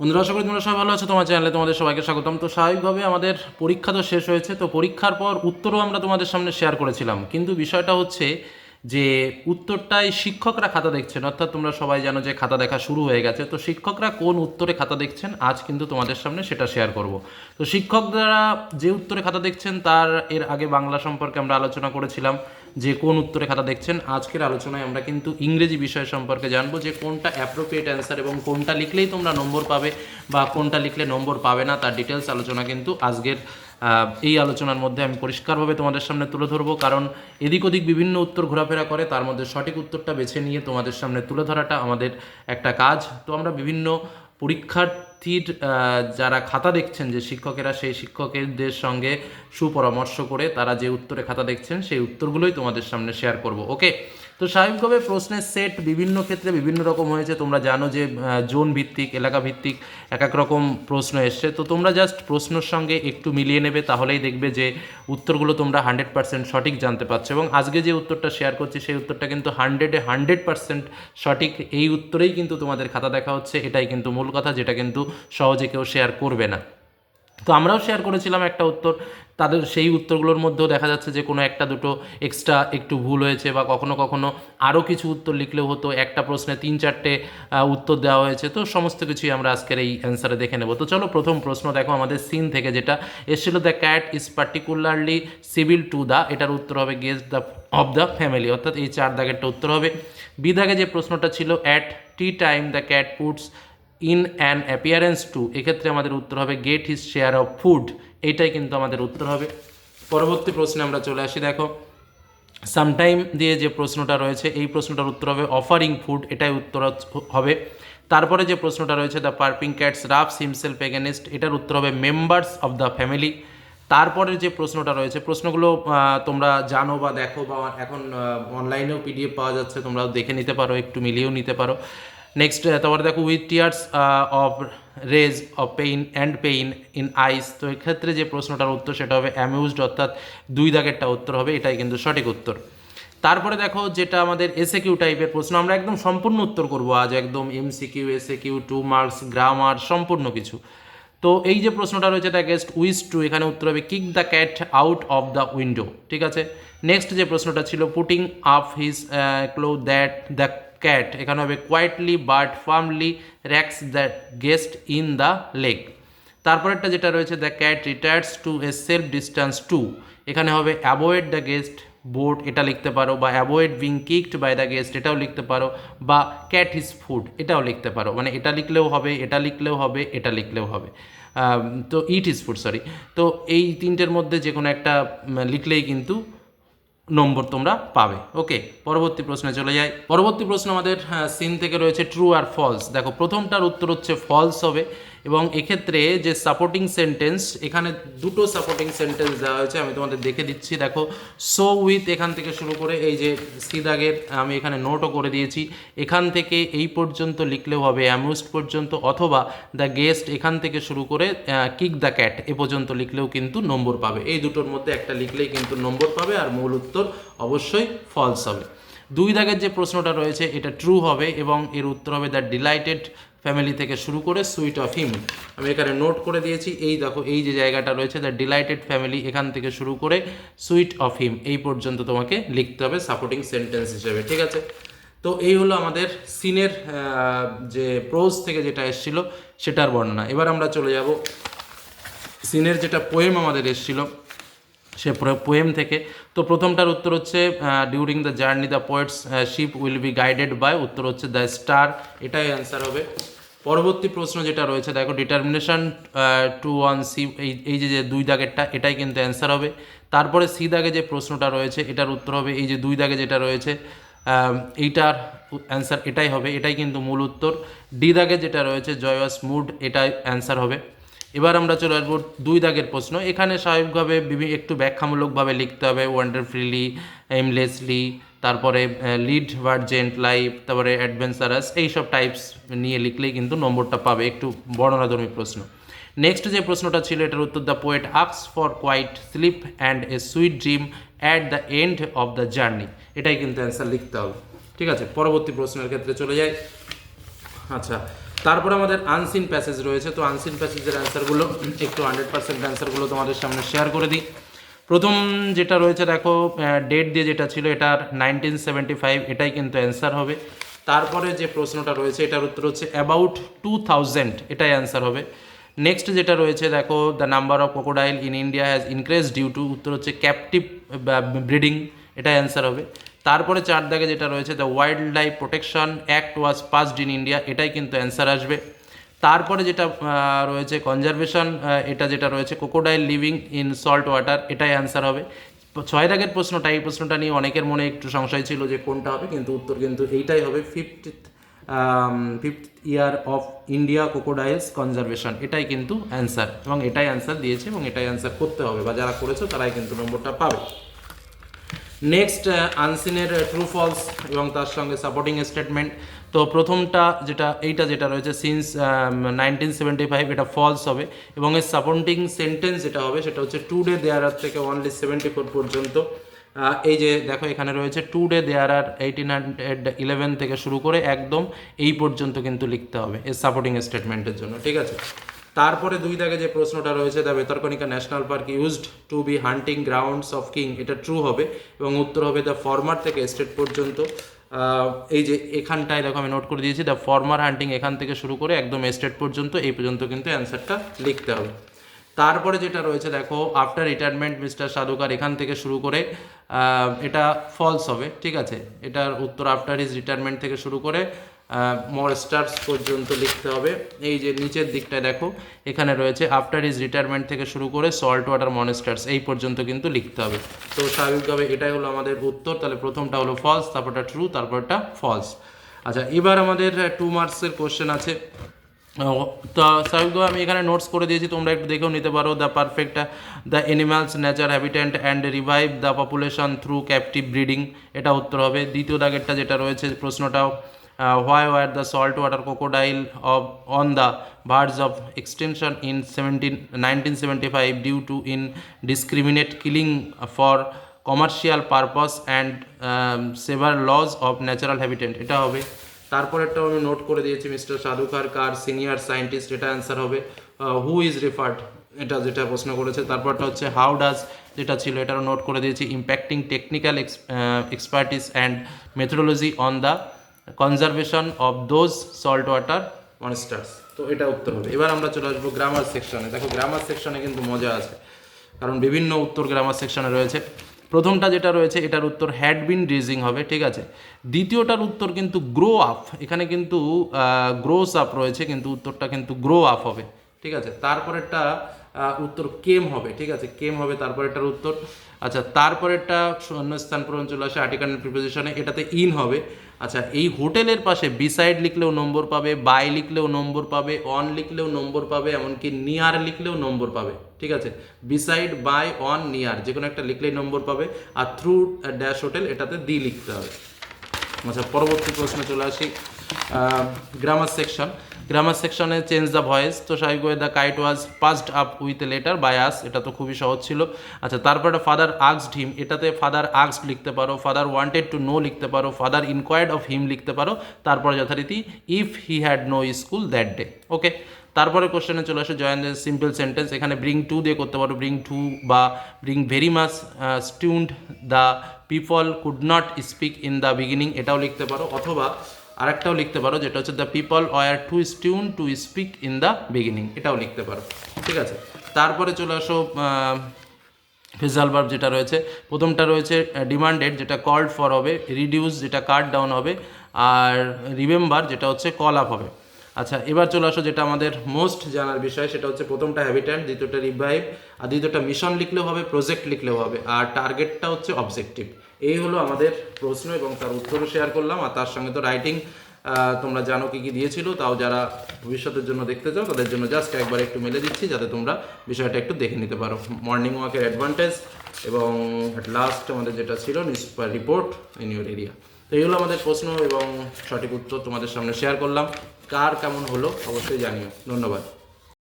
বন্ধুরা, আশা করি তোমরা সবাই ভালো আছো। তোমার চ্যানেলে তোমাদের সবাইকে স্বাগতম। তো স্বাভাবিকভাবে আমাদের পরীক্ষা তো শেষ হয়েছে, তো পরীক্ষার পর উত্তরও আমরা তোমাদের সামনে শেয়ার করেছিলাম। কিন্তু বিষয়টা হচ্ছে যে, উত্তরটাই শিক্ষকরা খাতা দেখছেন। অর্থাৎ তোমরা সবাই জানো যে খাতা দেখা শুরু হয়ে গেছে। তো শিক্ষকরা কোন উত্তরে খাতা দেখছেন? আজ কিন্তু তোমাদের সামনে সেটা শেয়ার করব। তো শিক্ষকরা যে উত্তরে খাতা দেখছেন, তার এর আগে বাংলা সম্পর্কে আমরা আলোচনা করেছিলাম। যে কোন উত্তরে খাতা দেখছেন, আজকের আলোচনায় আমরা কিন্তু ইংরেজি বিষয় সম্পর্কে জানব যে কোনটা অ্যাপ্রোপ্রিয়েট অ্যান্সার এবং কোনটা লিখলেই তোমরা নম্বর পাবে বা কোনটা লিখলে নম্বর পাবে না, তার ডিটেলস আলোচনা কিন্তু আজকের এই আলোচনার মধ্যে আমি পরিষ্কারভাবে তোমাদের সামনে তুলে ধরবো। কারণ এদিক ওদিক বিভিন্ন উত্তর ঘোরাফেরা করে, তার মধ্যে সঠিক উত্তরটা বেছে নিয়ে তোমাদের সামনে তুলে ধরাটা আমাদের একটা কাজ। তো আমরা বিভিন্ন পরীক্ষার্থীর আহ, যারা খাতা দেখছেন যে শিক্ষকেরা সেই শিক্ষকদের সঙ্গে সুপরামর্শ করে তারা যে উত্তরে খাতা দেখছেন সেই উত্তরগুলোই তোমাদের সামনে শেয়ার করব ওকে তো স্বাভাবিকভাবে প্রশ্নের সেট বিভিন্ন ক্ষেত্রে বিভিন্ন রকম হয়েছে। তোমরা জানো যে জোন ভিত্তিক, এলাকা ভিত্তিক এক এক রকম প্রশ্ন এসছে। তো তোমরা জাস্ট প্রশ্নের সঙ্গে একটু মিলিয়ে নেবে, তাহলেই দেখবে যে উত্তরগুলো তোমরা হান্ড্রেড পার্সেন্ট সঠিক জানতে পারছ। এবং আজকে যে উত্তরটা শেয়ার করছি, সেই উত্তরটা কিন্তু হান্ড্রেডে হান্ড্রেড পার্সেন্ট সঠিক। এই উত্তরেই কিন্তু তোমাদের খাতা দেখা হচ্ছে। এটাই কিন্তু মূল কথা, যেটা কিন্তু সহজে কেউ শেয়ার করবে না। তো আমরাও শেয়ার করেছিলাম একটা উত্তর। তাদের সেই উত্তরগুলোর মধ্যেও দেখা যাচ্ছে যে কোনো একটা দুটো এক্সট্রা একটু ভুল হয়েছে বা কখনো কখনো আরও কিছু উত্তর লিখলেও হতো, একটা প্রশ্নে তিন চারটে উত্তর দেওয়া হয়েছে। তো সমস্ত কিছুই আমরা আজকের এই অ্যান্সারে দেখে নেব। তো চলো প্রথম প্রশ্ন দেখো আমাদের সিন থেকে যেটা। এসেছিল the cat is particularly civil to the এটার উত্তর হবে guest the of the family অর্থাৎ এই চার দাগেরটা উত্তর হবে। বি দাগে যে প্রশ্নটা ছিল at tea time the cat puts in an appearance to এক্ষেত্রে আমাদের উত্তর হবে get his share of food এটাই কিন্তু আমাদের উত্তর হবে। পরবর্তী প্রশ্নে আমরা চলে আসি, দেখো। সামটাইম দিয়ে যে প্রশ্নটা রয়েছে, এই প্রশ্নটার উত্তর হবে অফারিং ফুড এটাই উত্তর হবে। তারপরে যে প্রশ্নটা রয়েছে the purring cats rubs himself against এটার উত্তর হবে মেম্বার্স অফ দ্য ফ্যামিলি তারপরে যে প্রশ্নটা রয়েছে, প্রশ্নগুলো তোমরা জানো বা দেখো বা এখন অনলাইনেও পিডিএফ পাওয়া যাচ্ছে তোমরা দেখে নিতে পারো, একটু মিলিয়েও নিতে পারো। নেক্সট তারপরে দেখো with tears of rage of pain and pain in eyes তো এক্ষেত্রে যে প্রশ্নটার উত্তর সেটা হবে অ্যামিউজড অর্থাৎ দুই দাগেরটা উত্তর হবে, এটাই কিন্তু সঠিক উত্তর। তারপরে দেখো, যেটা আমাদের এসে কিউ টাইপের প্রশ্ন, আমরা একদম সম্পূর্ণ উত্তর করব আজ, একদম এমসি কিউ এসে কিউ টু মার্কস গ্রামার সম্পূর্ণ কিছু। তো এই যে প্রশ্নটা রয়েছে দ্য গেস্ট উইস টু এখানে উত্তর হবে kick the cat out of the window ঠিক আছে? নেক্সট যে প্রশ্নটা ছিল putting up his claw that the cat এখানে হবে quietly but firmly rakes the guest in the leg তারপরেরটা যেটা রয়েছে the cat retires to a self distance to এখানে হবে অ্যাভয়েড দ্য গেস্ট বোর্ড এটা লিখতে পারো, বা avoid being kicked by the guest এটাও লিখতে পারো, বা ক্যাট ইজ ফুড এটাও লিখতে পারো। মানে এটা লিখলেও হবে, এটা লিখলেও হবে, এটা লিখলেও হবে। তো ইট ইজ ফুড সরি তো এই তিনটের মধ্যে যে কোনো একটা লিখলেই কিন্তু নম্বর তোমরা পাবে। ওকে পরবর্তী প্রশ্নে চলে যাই। পরবর্তী প্রশ্ন আমাদের সিন থেকে রয়েছে ট্রু আর ফলস দেখো, প্রথমটার উত্তর হচ্ছে ফলস হবে। এবং এক্ষেত্রে যে সাপোর্টিং সেন্টেন্স এখানে দুটো সাপোর্টিং সেন্টেন্স দেওয়া হয়েছে, আমি তোমাদের দেখে দিচ্ছি। দেখো সো উইথ এখান থেকে শুরু করে এই যে সিদাগের, আমি এখানে নোটও করে দিয়েছি। এখান থেকে এই পর্যন্ত লিখলেও হবে অ্যামিউজড পর্যন্ত, অথবা দ্য গেস্ট এখান থেকে শুরু করে কিক দ্য ক্যাট এ পর্যন্ত লিখলেও কিন্তু নম্বর পাবে। এই দুটোর মধ্যে একটা লিখলেই কিন্তু নম্বর পাবে, আর মূল উত্তর অবশ্যই ফলস হবে। দুই দাগের যে প্রশ্নটা রয়েছে, এটা ট্রু হবে এবং এর উত্তর হবে দ্য ডিলাইটেড ফ্যামিলি থেকে শুরু করে সুইট অফ হিম আমি এখানে নোট করে দিয়েছি, এই দেখো, এই যে জায়গাটা রয়েছে দ্য ডিলাইটেড ফ্যামিলি এখান থেকে শুরু করে সুইট অফ হিম এই পর্যন্ত তোমাকে লিখতে হবে সাপোর্টিং সেন্টেন্স হিসেবে, ঠিক আছে? তো এই হলো আমাদের সিনের যে প্রোজ থেকে যেটা এসেছিল, সেটার বর্ণনা। এবার আমরা চলে যাব। সিনের যেটা পোয়েম আমাদের এসেছিল, সে পোয়েম থেকে। তো প্রথমটার উত্তর হচ্ছে during the journey the poet's ship will be guided by উত্তর হচ্ছে দ্য স্টার এটাই অ্যান্সার হবে। পরবর্তী প্রশ্ন যেটা রয়েছে, দেখো ডিটারমিনেশন টু ওয়ান সি এই এই যে দুই দাগেরটা, এটাই কিন্তু অ্যান্সার হবে। তারপরে সি দাগে যে প্রশ্নটা রয়েছে, এটার উত্তর হবে, এই যে দুই দাগে যেটা রয়েছে এইটার অ্যান্সার এটাই হবে, এটাই কিন্তু মূল উত্তর। ডি দাগে যেটা রয়েছে জয়াস মুড এটাই অ্যান্সার হবে। এবার আমরা চলে আসব দুই দাগের প্রশ্ন। এখানে স্বাভাবিকভাবে বিভি, একটু ব্যাখ্যামূলকভাবে লিখতে হবে ওয়ান্ডারফুলি এমলেসলি তারপরে লিড ভার্জেন্ট লাইফ তারপরে অ্যাডভেঞ্চারাস এইসব টাইপস নিয়ে লিখলেই কিন্তু নম্বরটা পাবে। একটু বর্ণনাধর্মী প্রশ্ন। নেক্সট যে প্রশ্নটা ছিল, এটার উত্তর the poet asks for quiet sleep and a sweet dream at the end of the journey এটাই কিন্তু অ্যান্সার লিখতে হবে। ঠিক আছে? পরবর্তী প্রশ্নের ক্ষেত্রে চলে যাই। আচ্ছা তারপরে আমাদের আনসিন প্যাসেজ রয়েছে। তো আনসিন প্যাসেজের অ্যান্সারগুলো একটু হান্ড্রেড পার্সেন্ট অ্যান্সারগুলো তোমাদের সামনে শেয়ার করে দিই। প্রথম যেটা রয়েছে, দেখো ডেট দিয়ে যেটা ছিল এটার নাইনটিন সেভেন্টি ফাইভ এটাই কিন্তু অ্যান্সার হবে। তারপরে যে প্রশ্নটা রয়েছে, এটার উত্তর হচ্ছে অ্যাবাউট টু থাউজেন্ড এটাই অ্যান্সার হবে। নেক্সট যেটা রয়েছে, দেখো the number of crocodile in India has increase due to উত্তর হচ্ছে ক্যাপটিভ ব্রিডিং এটাই অ্যান্সার হবে। তারপরে চার দাগে যেটা রয়েছে the wild life protection act was passed in India এটাই কিন্তু অ্যান্সার আসবে। তারপরে যেটা রয়েছে কনজারভেশন এটা যেটা রয়েছে crocodile living in salt water এটাই অ্যান্সার হবে। ছয় দাগের প্রশ্নটা, এই প্রশ্নটা নিয়ে অনেকের মনে একটু সংশয় ছিল যে কোনটা হবে, কিন্তু উত্তর কিন্তু এইটাই হবে fifth fifth year of India crocodiles conservation এটাই কিন্তু অ্যান্সার এবং এটাই অ্যান্সার দিয়েছে এবং এটাই অ্যান্সার করতে হবে, বা যারা করেছ তারাই কিন্তু নম্বরটা পাবে। নেক্সট আনসিনের ট্রু ফলস এবং তার সঙ্গে সাপোর্টিং স্টেটমেন্ট তো প্রথমটা যেটা, এইটা যেটা রয়েছে সিন্স নাইনটিন সেভেন্টি ফাইভ এটা ফলস হবে। এবং এর সাপোর্টিং সেন্টেন্স যেটা হবে, সেটা হচ্ছে টু ডে দেয়ার আর থেকে অনলি সেভেন্টি ফোর পর্যন্ত এই যে দেখো, এখানে রয়েছে today there are eighteen hundred eleven থেকে শুরু করে একদম এই পর্যন্ত কিন্তু লিখতে হবে, এর সাপোর্টিং স্টেটমেন্টের জন্য, ঠিক আছে? তারপরে দুই দাগে যে প্রশ্নটা রয়েছে, the Bhitarkanika national park used to be hunting grounds of king, এটা ট্রু হবে এবং উত্তর হবে দ্য ফর্মার থেকে স্টেট পর্যন্ত। এই যে এখানটায় দেখো আমি নোট করে দিয়েছি, দ্য ফরমার হান্টিং এখান থেকে শুরু করে একদম স্টেট পর্যন্ত, এই পর্যন্ত কিন্তু অ্যান্সারটা লিখতে হবে। তারপরে যেটা রয়েছে, দেখো আফটার রিটায়ারমেন্ট মিস্টার সাধুকার এখান থেকে শুরু করে এটা ফলস হবে, ঠিক আছে? এটার উত্তর আফটার হিজ রিটায়ারমেন্ট থেকে শুরু করে মর স্টার্স পর্যন্ত লিখতে হবে। এই যে নিচের দিকটায় দেখো, এখানে রয়েছে আফটার ইজ রিটায়ারমেন্ট থেকে শুরু করে সল্ট ওয়াটার মনেস্টার্স এই পর্যন্ত কিন্তু লিখতে হবে। তো স্বাভাবিকভাবে এটাই হলো আমাদের উত্তর, তাহলে প্রথমটা হলো ফলস তারপরটা ট্রু তারপরটা ফলস আচ্ছা এবার আমাদের টু মার্কসের কোশ্চেন আছে। তো স্বাভাবিকভাবে আমি এখানে নোটস করে দিয়েছি, তোমরা একটু দেখেও নিতে পারো the perfect the animals nature habitant and revive the population through captive breeding এটা উত্তর হবে। দ্বিতীয় দাগেরটা যেটা রয়েছে, প্রশ্নটাও। The salt water crocodile of on the birds of extension in seventeen nineteen seventy five due to indiscriminate killing for commercial purpose and severe loss of natural habitant এটা হবে। তারপরেরটাও আমি নোট করে দিয়েছি mister Sudhakar Kar senior scientist এটা answer হবে। Who is referred এটা যেটা প্রশ্ন করেছে। তারপরটা হচ্ছে হাউ ডাজ যেটা ছিল, এটারও নোট করে দিয়েছি। Impacting technical expertise and methodology on the conservation of those salt water monsters তো এটা উত্তর হবে। এবার আমরা চলে আসব গ্রামার সেকশনে দেখো গ্রামার সেকশনে কিন্তু মজা আছে। কারণ বিভিন্ন উত্তর গ্রামার সেকশনে রয়েছে। প্রথমটা যেটা রয়েছে, এটার উত্তর হ্যাড বিন রেজিং হবে, ঠিক আছে? দ্বিতীয়টার উত্তর কিন্তু গ্রো আপ এখানে কিন্তু গ্রোস আপ রয়েছে, কিন্তু উত্তরটা কিন্তু গ্রো আপ হবে, ঠিক আছে? তারপরেরটা উত্তর কেম হবে, ঠিক আছে? কেম হবে তারপরেরটার উত্তর। আচ্ছা তারপরেরটা শূন্যস্থান পূরণ চলে আসে আর্টিকেল প্রিপোজিশনে এটাতে ইন হবে। আচ্ছা এই হোটেলের পাশে বিসাইড লিখলেও নম্বর পাবে বাই লিখলেও নম্বর পাবে অন লিখলেও নম্বর পাবে, এমনকি নিয়ার লিখলেও নম্বর পাবে, ঠিক আছে? বিসাইড বাই অন নিয়ার যে কোনো একটা লিখলেই নম্বর পাবে, আর থ্রু ড্যাশ হোটেল এটাতে দি লিখতে হবে। আচ্ছা পরবর্তী প্রশ্নে চলে আসি। গ্রামার সেকশন গ্রামার সেকশনে চেঞ্জ দ্য ভয়েস তো স্বাভাবিকভাবে the kite was passed up with a letter by us এটা তো খুবই সহজ ছিল। আচ্ছা তারপরে ফাদার আক্সড হিম এটাতে ফাদার আক্সড লিখতে পারো ফাদার ওয়ান্টেড টু নো লিখতে পারো ফাদার ইনকোয়ার্ড অফ হিম লিখতে পারো। তারপর যথারীতি if he had no school that day okay তারপরে কোশ্চেনে চলে আসে জয়েন সিম্পল সেন্টেন্স এখানে ব্রিং টু দিয়ে করতে পারো ব্রিং টু বা bring very much stunned the people could not speak in the beginning এটাও লিখতে পারো। অথবা আরেকটাও লিখতে পারো, যেটা হচ্ছে the people were too stunned to speak in the beginning এটাও লিখতে পারো, ঠিক আছে? তারপরে চলে আসো ফেজাল ভার্ব যেটা রয়েছে। প্রথমটা রয়েছে ডিমান্ডেড যেটা কল্ড ফর হবে রিডিউস যেটা কাট ডাউন হবে, আর রিমেম্বার যেটা হচ্ছে কল আপ হবে। আচ্ছা এবার চলে আসো, যেটা আমাদের মোস্ট জানার বিষয়, সেটা হচ্ছে প্রথমটা হ্যাবিট্যান্ট দ্বিতীয়টা রিভাইভ আর দ্বিতীয়টা মিশন লিখলেও হবে প্রজেক্ট লিখলেও হবে, আর টার্গেটটা হচ্ছে অবজেক্টিভ এই হলো আমাদের প্রশ্ন এবং তার উত্তরও শেয়ার করলাম। আর তার সঙ্গে তো রাইটিং তোমরা জানো কি কি দিয়েছিল, তাও যারা ভবিষ্যতের জন্য দেখতে চাও, তাদের জন্য জাস্ট একবার একটু মেলে দিচ্ছি, যাতে তোমরা বিষয়টা একটু দেখে নিতে পারো। মর্নিং ওয়াকের অ্যাডভান্টেজ এবং লাস্ট আমাদের যেটা ছিল রিপোর্ট ইন ইউর এরিয়া তো এই হলো আমাদের প্রশ্ন এবং সঠিক উত্তর তোমাদের সামনে শেয়ার করলাম। কার কেমন হলো, অবশ্যই জানিও। ধন্যবাদ।